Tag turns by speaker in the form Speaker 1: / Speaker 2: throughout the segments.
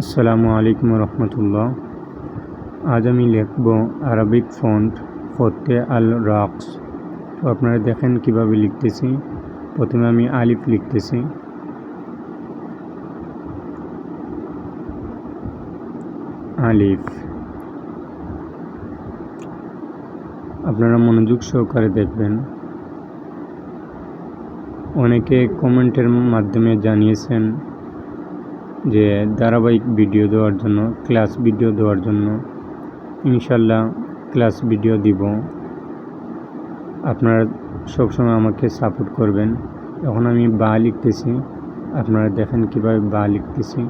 Speaker 1: আসসালামু আলাইকুম রহমতুল্লাহ। আজ আমি লিখব আরবিক ফন্ট ফতে আল রক্স। তো আপনারা দেখেন কীভাবে লিখতেছি। প্রথমে আমি আলিফ লিখতেছি। আলিফ। আপনারা মনোযোগ সহকারে দেখবেন। অনেকে কমেন্টের মাধ্যমে জানিয়েছেন যে ধারাবাহিক ভিডিও দেওয়ার জন্য, ক্লাস ভিডিও দেওয়ার জন্য ইনশাল্লাহ ক্লাস ভিডিও দিব। আপনারা সবসময় আমাকে সাপোর্ট করবেন। এখন আমি বা লিখতেছি। আপনারা দেখেন কীভাবে বা লিখতেছি।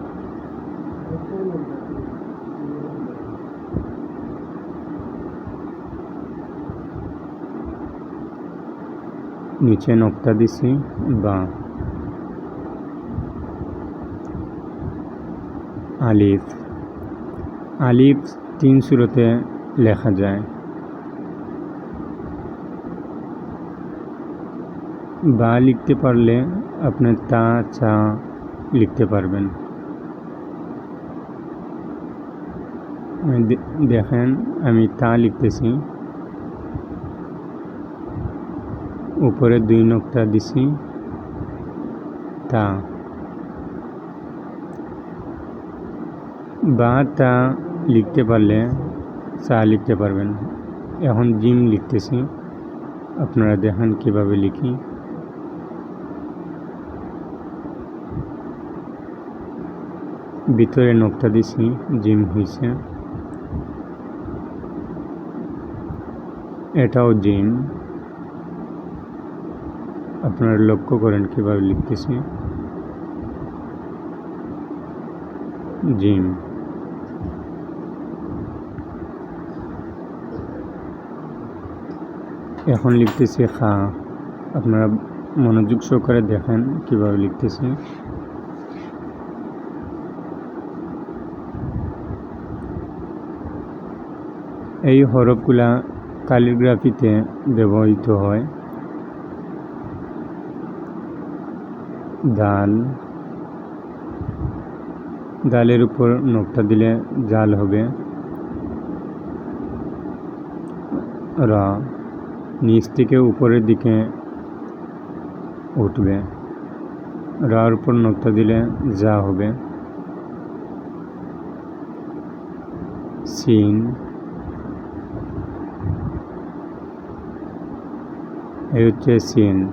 Speaker 1: নিচে নক্তা দিছি, বা আলিফ। আলিফ তিন সুরতে লেখা যায়। বা লিখতে পারলে আপনি তা, চা লিখতে পারবেন। দেখেন, আমি তা লিখতেছি। উপরে দুই নক্তা দিছি। তা। বা তা লিখতে পারলে চা লিখতে পারবেন। এখন জিম লিখতেছি। আপনারা দেখান কীভাবে লিখি। ভিতরে নক্তা দিছি, জিম হয়েছে এটাও জিম। আপনারা লক্ষ্য করেন কীভাবে লিখতেছি। জিম। এখন লিখতেছি খা আপনারা মনোযোগ সহকারে দেখেন কীভাবে লিখতেছি। এই হরফগুলা ক্যালিগ্রাফিতে ব্যবহৃত হয়। ডাল ডালের উপর নোকটা দিলে জাল হবে। র নিচ থেকে উপরের দিকে উঠবে। রার উপর নোকটা দিলে যা হবে। সিন। এই হচ্ছে সিন।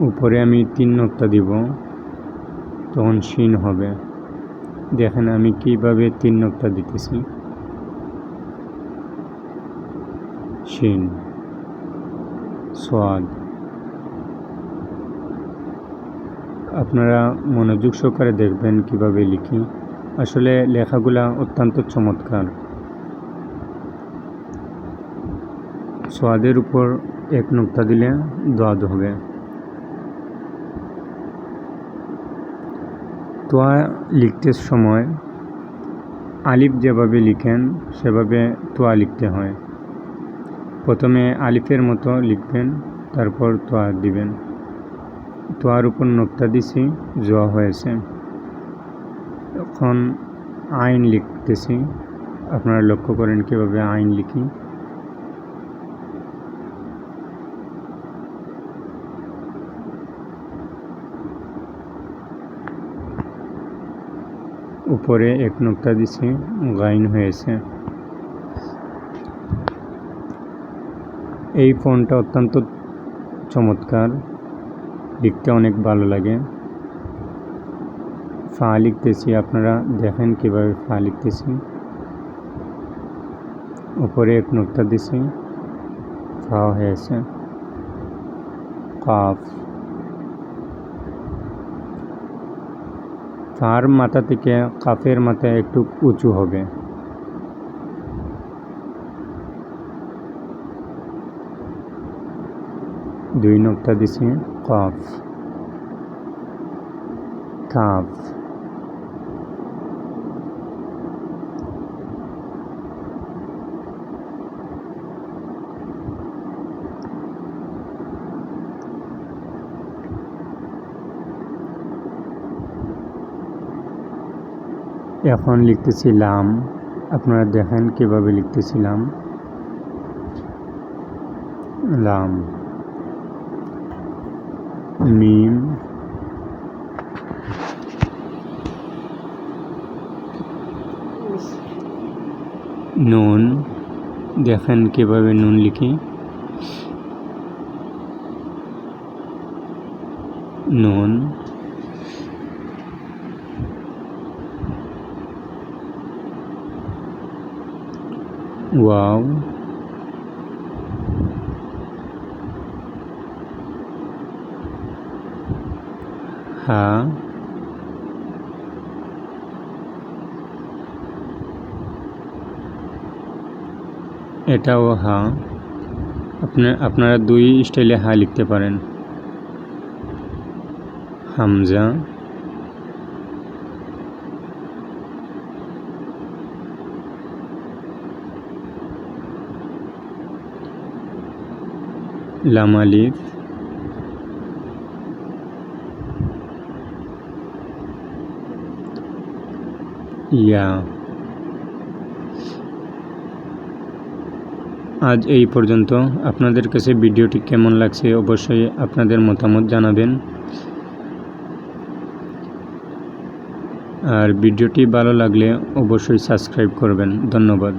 Speaker 1: উপরে আমি তিন নোকটা দিব, তখন শিন হবে। দেখেন আমি কীভাবে তিন নোকটা দিতেছি। শিন, সোয়াদ। আপনারা মনোযোগ সহকারে দেখবেন কীভাবে লিখি। আসলে লেখাগুলা অত্যন্ত চমৎকার। সোয়াদের উপর এক নোকতা দিলে দোয়াদ হবে। তোয়া লিখতে সময় আলিফ যেভাবে লিখেন, সেভাবে তোয়া লিখতে হয়। প্রথমে আলিফের মতো লিখবেন, তারপর তোয়া দিবেন। তোয়ার উপর নোকতা দিছি, জোয়া হয়েছে। এখন আইন লিখতেছি। আপনারা লক্ষ্য করেন কীভাবে আইন লিখি। উপরে এক নোকতা দিছি, গাইন হয়েছে। এই ফোনটা অত্যন্ত চমৎকার। লিখতে অনেক ভালো লাগে। ফা লিখতেছি, আপনারা দেখেন কীভাবে ফা লিখতেছি। উপরে এক নোকতা দিছি। ফা হয়েছে। কাফ। ফার মাথা থেকে কাফের মাথা একটু উঁচু হবে। দুই নকটা দিছি কফ। কাফ। এখন লিখতেছিলাম আপনারা দেখেন কীভাবে লিখতেছিলাম। লাম। মিম নুন দেখেন কীভাবে নুন লিখি? নুন ওয়াও হা এটাও হা আপনার আপনারা দুই স্টাইলে হা লিখতে পারেন। হামজা। লাম ইয়া আজ এই পর্যন্ত। আপনাদের কাছে ভিডিওটি কেমন লাগছে অবশ্যই আপনাদের মতামত জানাবেন। আর ভিডিওটি ভালো লাগলে অবশ্যই সাবস্ক্রাইব করবেন। ধন্যবাদ।